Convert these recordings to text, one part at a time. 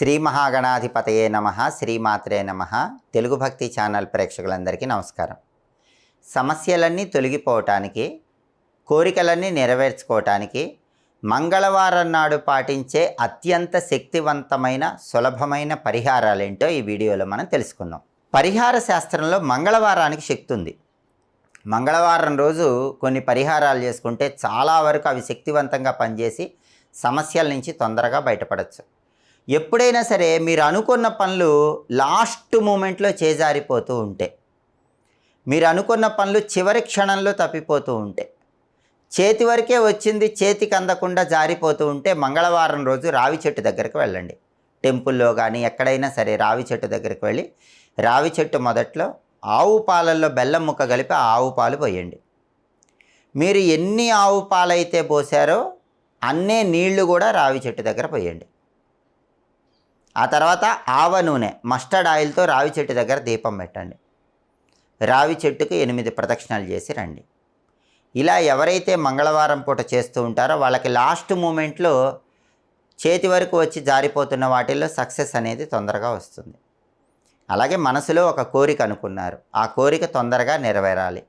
శ్రీ మహాగణాధిపతయే నమ శ్రీమాత్రే నమ. తెలుగు భక్తి ఛానల్ ప్రేక్షకులందరికీ నమస్కారం. సమస్యలన్నీ తొలగిపోవటానికి కోరికలన్నీ నెరవేర్చుకోవటానికి మంగళవారం నాడు పాటించే అత్యంత శక్తివంతమైన సులభమైన పరిహారాలేంటో ఈ వీడియోలో మనం తెలుసుకుందాం. పరిహార శాస్త్రంలో మంగళవారానికి శక్తి ఉంది. మంగళవారం రోజు కొన్ని పరిహారాలు చేసుకుంటే చాలా వరకు అవి శక్తివంతంగా పనిచేసి సమస్యల నుంచి తొందరగా బయటపడవచ్చు ఎప్పుడైనా సరే మీరు అనుకున్న పనులు లాస్ట్ మూమెంట్లో చేజారిపోతూ ఉంటే మీరు అనుకున్న పనులు చివరి క్షణంలో తప్పిపోతూ ఉంటే చేతి వరకే వచ్చింది చేతికి అందకుండా జారిపోతూ ఉంటే మంగళవారం రోజు రావి చెట్టు దగ్గరికి వెళ్ళండి. టెంపుల్లో కానీ ఎక్కడైనా సరే రావి చెట్టు దగ్గరికి వెళ్ళి రావి చెట్టు మొదట్లో ఆవు పాలల్లో బెల్లం ముక్క కలిపి ఆవు పాలు పోయండి. మీరు ఎన్ని ఆవు పాలైతే పోసారో అన్నే నీళ్ళు కూడా రావి చెట్టు దగ్గర పోయండి. ఆ తర్వాత ఆవ నూనె మస్టర్డ్ ఆయిల్తో రావి చెట్టు దగ్గర దీపం పెట్టండి. రావి చెట్టుకు ఎనిమిది ప్రదక్షిణాలు చేసి రండి. ఇలా ఎవరైతే మంగళవారం పూట చేస్తూ ఉంటారో వాళ్ళకి లాస్ట్ మూమెంట్లో చేతి వరకు వచ్చి జారిపోతున్న వాటిల్లో సక్సెస్ అనేది తొందరగా వస్తుంది. అలాగే మనసులో ఒక కోరిక అనుకున్నారు. ఆ కోరిక తొందరగా నెరవేరాలి.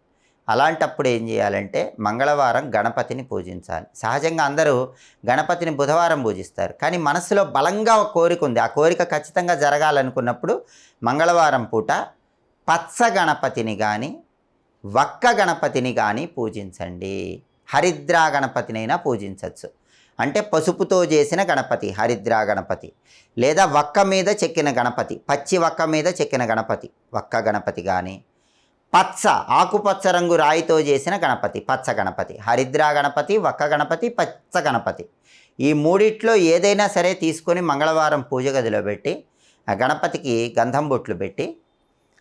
అలాంటప్పుడు ఏం చేయాలంటే మంగళవారం గణపతిని పూజించాలి. సహజంగా అందరూ గణపతిని బుధవారం పూజిస్తారు. కానీ మనసులో బలంగా ఒక కోరిక ఉంది. ఆ కోరిక ఖచ్చితంగా జరగాలనుకున్నప్పుడు మంగళవారం పూట పచ్చ గణపతిని కానీ వక్క గణపతిని కానీ పూజించండి. హరిద్రా గణపతినైనా పూజించవచ్చు అంటే పసుపుతో చేసిన గణపతి హరిద్రా గణపతి. లేదా వక్క మీద చెక్కిన గణపతి పచ్చి వక్క మీద చెక్కిన గణపతి వక్క గణపతి కానీ పచ్చ ఆకుపచ్చ రంగు రాయితో చేసిన గణపతి పచ్చ గణపతి హరిద్రా గణపతి వక్క గణపతి పచ్చ గణపతి. ఈ మూడిట్లో ఏదైనా సరే తీసుకొని మంగళవారం పూజ గదిలో పెట్టి ఆ గణపతికి గంధం బొట్లు పెట్టి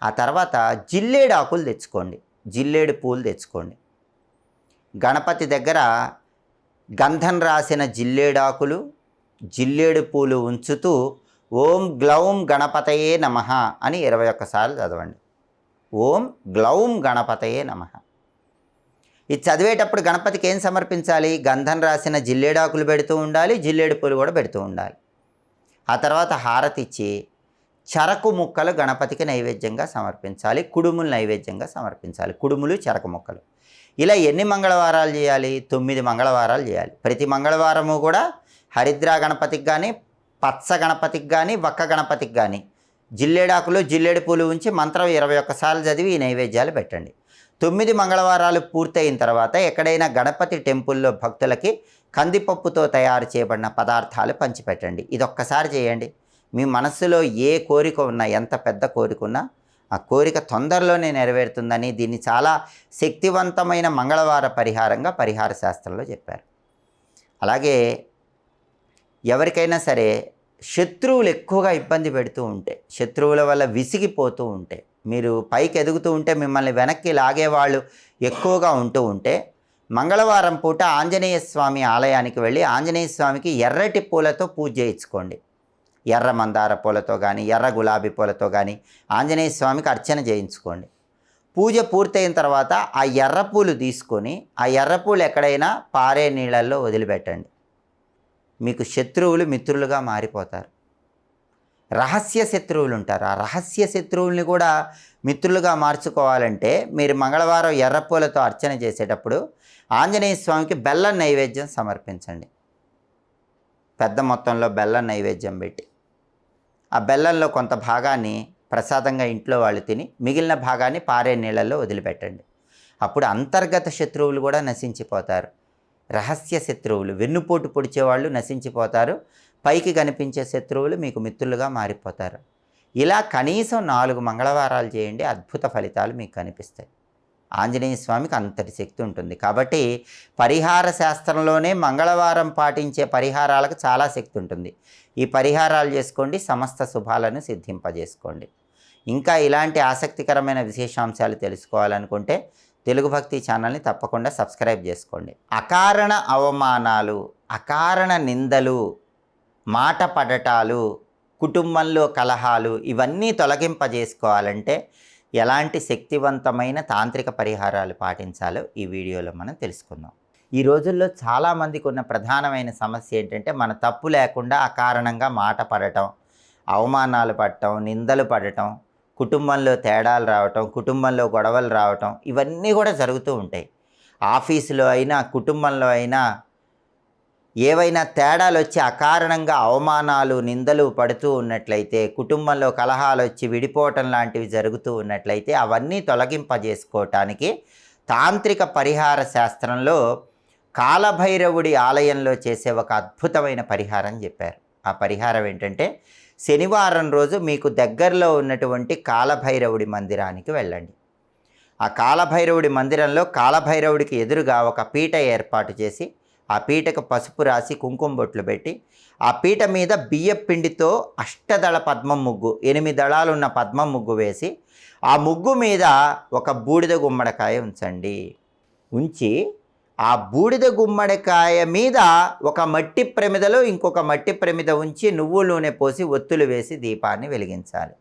ఆ తర్వాత జిల్లేడు ఆకులు తెచ్చుకోండి. జిల్లేడు పూలు తెచ్చుకోండి. గణపతి దగ్గర గంధం రాసిన జిల్లేడాకులు జిల్లేడు పూలు ఉంచుతూ ఓం గ్లౌం గణపతయే నమ అని ఇరవై ఒక్కసార్లు చదవండి. ఓం గ్లౌం గణపతయే నమ. ఇది చదివేటప్పుడు గణపతికి ఏం సమర్పించాలి? గంధం రాసిన జిల్లేడాకులు పెడుతూ ఉండాలి జిల్లేడు పూలు కూడా పెడుతూ ఉండాలి. ఆ తర్వాత హారతి ఇచ్చి చెరకు ముక్కలు గణపతికి నైవేద్యంగా సమర్పించాలి కుడుములు నైవేద్యంగా సమర్పించాలి కుడుములు చెరకు ముక్కలు. ఇలా ఎన్ని మంగళవారాలు చేయాలి? తొమ్మిది మంగళవారాలు చేయాలి. ప్రతి మంగళవారము కూడా హరిద్రా గణపతికి కానీ పచ్చ గణపతికి కానీ వక్క గణపతికి కానీ జిల్లేడాకులు జిల్లేడు పూలు ఉంచి మంత్రం ఇరవై ఒక్కసార్లు చదివి ఈ నైవేద్యాలు పెట్టండి. తొమ్మిది మంగళవారాలు పూర్తయిన తర్వాత ఎక్కడైనా గణపతి టెంపుల్లో భక్తులకి కందిపప్పుతో తయారు చేయబడిన పదార్థాలు పంచిపెట్టండి. ఇది ఒక్కసారి చేయండి. మీ మనస్సులో ఏ కోరిక ఉన్నా ఎంత పెద్ద కోరిక ఉన్నా ఆ కోరిక తొందరలోనే నెరవేరుతుందని దీన్ని చాలా శక్తివంతమైన మంగళవార పరిహారంగా పరిహార శాస్త్రంలో చెప్పారు. అలాగే ఎవరికైనా సరే శత్రువులు ఎక్కువగా ఇబ్బంది పెడుతూ ఉంటే శత్రువుల వల్ల విసిగిపోతూ ఉంటే మీరు పైకి ఎదుగుతూ ఉంటే మిమ్మల్ని వెనక్కి లాగేవాళ్ళు ఎక్కువగా ఉంటూ ఉంటే మంగళవారం పూట ఆంజనేయ స్వామి ఆలయానికి వెళ్ళి ఆంజనేయ స్వామికి ఎర్రటి పూలతో పూజ చేయించుకోండి. ఎర్ర మందార పూలతో కానీ ఎర్ర గులాబీ పూలతో కానీ ఆంజనేయ స్వామికి అర్చన చేయించుకోండి. పూజ పూర్తయిన తర్వాత ఆ ఎర్ర పూలు తీసుకొని ఆ ఎర్ర పూలు ఎక్కడైనా పారే నీళ్ళల్లో వదిలిపెట్టండి. మీకు శత్రువులు మిత్రులుగా మారిపోతారు. రహస్య శత్రువులు ఉంటారు. ఆ రహస్య శత్రువుల్ని కూడా మిత్రులుగా మార్చుకోవాలంటే మీరు మంగళవారం ఎర్రపూలతో అర్చన చేసేటప్పుడు ఆంజనేయ స్వామికి బెల్లం నైవేద్యం సమర్పించండి. పెద్ద మొత్తంలో బెల్లం నైవేద్యం పెట్టి. ఆ బెల్లంలో కొంత భాగాన్ని ప్రసాదంగా ఇంట్లో వాళ్ళు తిని మిగిలిన భాగాన్ని పారే నీళ్ళల్లో వదిలిపెట్టండి. అప్పుడు అంతర్గత శత్రువులు కూడా నశించిపోతారు. రహస్య శత్రువులు. వెన్నుపోటు పొడిచేవాళ్ళు నశించిపోతారు. పైకి కనిపించే శత్రువులు మీకు మిత్రులుగా మారిపోతారు. ఇలా కనీసం నాలుగు మంగళవారాలు చేయండి అద్భుత ఫలితాలు మీకు కనిపిస్తాయి. ఆంజనేయ స్వామికి అంతటి శక్తి ఉంటుంది. కాబట్టి పరిహార శాస్త్రంలోనే మంగళవారం పాటించే పరిహారాలకు చాలా శక్తి ఉంటుంది. ఈ పరిహారాలు చేసుకోండి సమస్త శుభాలను సిద్ధింపజేసుకోండి. ఇంకా ఇలాంటి ఆసక్తికరమైన విశేషాంశాలు తెలుసుకోవాలనుకుంటే తెలుగు భక్తి ఛానల్ని తప్పకుండా సబ్స్క్రైబ్ చేసుకోండి. అకారణ అవమానాలు అకారణ నిందలు మాట పడటాలు కుటుంబంలో కలహాలు ఇవన్నీ తొలగింపజేసుకోవాలంటే ఎలాంటి శక్తివంతమైన తాంత్రిక పరిహారాలు పాటించాలో ఈ వీడియోలో మనం తెలుసుకుందాం. ఈ రోజుల్లో చాలామందికి ఉన్న ప్రధానమైన సమస్య ఏంటంటే మన తప్పు లేకుండా అకారణంగా మాట పడటం అవమానాలు పడటం నిందలు పడటం కుటుంబంలో తేడాలు రావటం కుటుంబంలో గొడవలు రావటం ఇవన్నీ కూడా జరుగుతూ ఉంటాయి. ఆఫీసులో అయినా కుటుంబంలో అయినా ఏవైనా తేడాలు వచ్చి అకారణంగా అవమానాలు నిందలు పడుతూ ఉన్నట్లయితే కుటుంబంలో కలహాలు వచ్చి విడిపోవటం లాంటివి జరుగుతూ ఉన్నట్లయితే అవన్నీ తొలగింపజేసుకోవటానికి తాంత్రిక పరిహార శాస్త్రంలో కాలభైరవుడి ఆలయంలో చేసే ఒక అద్భుతమైన పరిహారం చెప్పారు. ఆ పరిహారం ఏంటంటే శనివారం రోజు మీకు దగ్గరలో ఉన్నటువంటి కాలభైరవుడి మందిరానికి వెళ్ళండి. ఆ కాలభైరవుడి మందిరంలో కాలభైరవుడికి ఎదురుగా ఒక పీట ఏర్పాటు చేసి ఆ పీటకు పసుపు రాసి కుంకుమ బొట్లు పెట్టి ఆ పీట మీద బియ్య పిండితో అష్టదళ పద్మం ముగ్గు ఎనిమిది దళాలు ఉన్న పద్మం ముగ్గు వేసి ఆ ముగ్గు మీద ఒక బూడిద గుమ్మడికాయ ఉంచండి. ఉంచి ఆ బూడిద గుమ్మడికాయ మీద ఒక మట్టి ప్రమిదలో ఇంకొక మట్టి ప్రమిద ఉంచి నువ్వు నూనె పోసి ఒత్తులు వేసి దీపాన్ని వెలిగించాలి.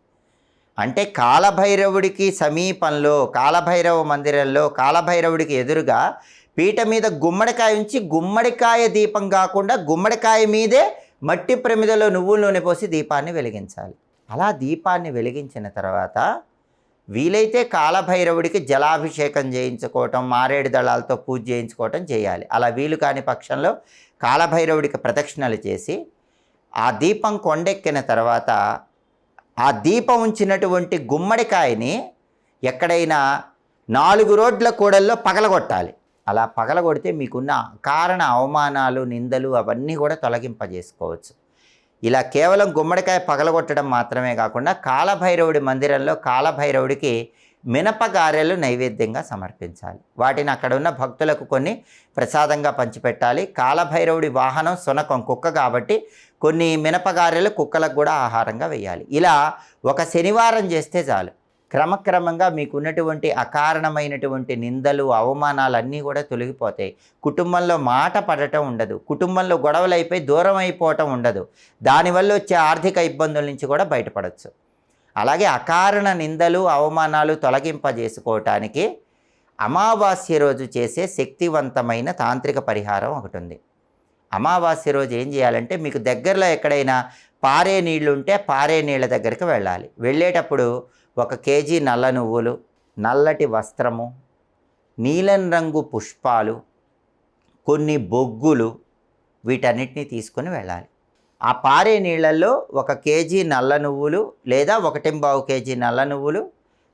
అంటే కాలభైరవుడికి సమీపంలో కాలభైరవ మందిరంలో కాలభైరవుడికి ఎదురుగా పీట మీద గుమ్మడికాయ ఉంచి గుమ్మడికాయ దీపం కాకుండా గుమ్మడికాయ మీదే మట్టి ప్రమిదలో నువ్వుల నూనె పోసి దీపాన్ని వెలిగించాలి. అలా దీపాన్ని వెలిగించిన తర్వాత వీలైతే కాలభైరవుడికి జలాభిషేకం చేయించుకోవటం మారేడు దళాలతో పూజ చేయించుకోవటం చేయాలి. అలా వీలు కాని పక్షంలో కాలభైరవుడికి ప్రదక్షిణలు చేసి ఆ దీపం కొండెక్కిన తర్వాత ఆ దీపం ఉంచినటువంటి గుమ్మడికాయని ఎక్కడైనా నాలుగు రోడ్ల కూడల్లో పగలగొట్టాలి. అలా పగలగొడితే మీకున్న కారణ అవమానాలు నిందలు అవన్నీ కూడా తొలగింపజేసుకోవచ్చు. ఇలా కేవలం గుమ్మడికాయ పగలగొట్టడం మాత్రమే కాకుండా కాలభైరవుడి మందిరంలో కాలభైరవుడికి మినపగారెలు నైవేద్యంగా సమర్పించాలి. వాటిని అక్కడ ఉన్న భక్తులకు కొన్ని ప్రసాదంగా పంచిపెట్టాలి. కాలభైరవుడి వాహనం సునకం కుక్క కాబట్టి కొన్ని మినపగారెలు కుక్కలకు కూడా ఆహారంగా వేయాలి. ఇలా ఒక శనివారం చేస్తే చాలు. క్రమక్రమంగా మీకున్నటువంటి అకారణమైనటువంటి నిందలు అవమానాలు అన్నీ కూడా తొలగిపోతాయి. కుటుంబంలో మాట పడటం ఉండదు. కుటుంబంలో గొడవలు అయిపోయి దూరం అయిపోవటం ఉండదు. దానివల్ల వచ్చే ఆర్థిక ఇబ్బందుల నుంచి కూడా బయటపడవచ్చు అలాగే అకారణ నిందలు అవమానాలు తొలగింపజేసుకోవటానికి అమావాస్య రోజు చేసే శక్తివంతమైన తాంత్రిక పరిహారం ఒకటి ఉంది అమావాస్య రోజు ఏం చేయాలంటే మీకు దగ్గరలో ఎక్కడైనా పారే నీళ్ళు ఉంటే పారే నీళ్ళ దగ్గరికి వెళ్ళాలి. వెళ్ళేటప్పుడు ఒక కేజీ నల్ల నువ్వులు నల్లటి వస్త్రము నీలం రంగు పుష్పాలు కొన్ని బొగ్గులు వీటన్నిటిని తీసుకొని వెళ్ళాలి. ఆ పారే నీళ్ళల్లో ఒక కేజీ నల్ల నువ్వులు లేదా ఒకటింబావు కేజీ నల్ల నువ్వులు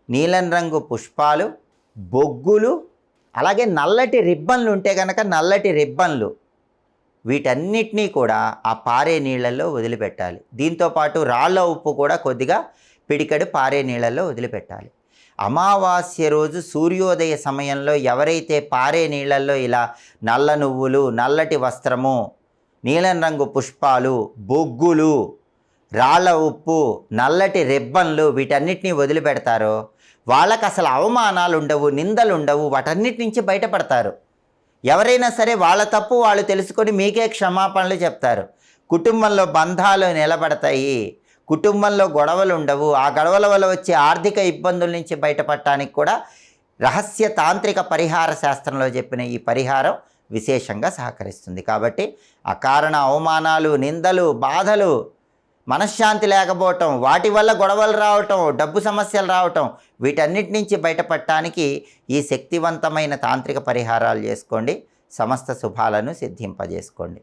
నీలం రంగు పుష్పాలు బొగ్గులు అలాగే నల్లటి రిబ్బన్లు ఉంటే కనుక నల్లటి రిబ్బన్లు వీటన్నిటినీ కూడా ఆ పారే నీళ్ళల్లో వదిలిపెట్టాలి. దీంతోపాటు రాళ్ళ ఉప్పు కూడా కొద్దిగా పిడికడు పారే నీళ్ళల్లో వదిలిపెట్టాలి. అమావాస్య రోజు సూర్యోదయ సమయంలో ఎవరైతే పారే నీళ్ళల్లో ఇలా నల్ల నువ్వులు నల్లటి వస్త్రము నీలం రంగు పుష్పాలు బొగ్గులు రాళ్ళ ఉప్పు నల్లటి రెబ్బన్లు వీటన్నిటినీ వదిలిపెడతారో వాళ్ళకు అసలు అవమానాలు ఉండవు నిందలు ఉండవు వాటన్నిటి నుంచి బయటపడతారు. ఎవరైనా సరే వాళ్ళ తప్పు వాళ్ళు తెలుసుకొని మీకే క్షమాపణలు చెప్తారు. కుటుంబంలో బంధాలు నిలబడతాయి. కుటుంబంలో గొడవలు ఉండవు. ఆ గొడవల వల్ల వచ్చే ఆర్థిక ఇబ్బందుల నుంచి బయటపడటానికి కూడా రహస్య తాంత్రిక పరిహార శాస్త్రంలో చెప్పిన ఈ పరిహారం విశేషంగా సహకరిస్తుంది. కాబట్టి అకారణ అవమానాలు నిందలు బాధలు మనశ్శాంతి లేకపోవటం వాటి వల్ల గొడవలు రావటం డబ్బు సమస్యలు రావటం వీటన్నిటి నుంచి బయటపడటానికి ఈ శక్తివంతమైన తాంత్రిక పరిహారాలు చేసుకోండి. సమస్త శుభాలను సిద్ధింపజేసుకోండి.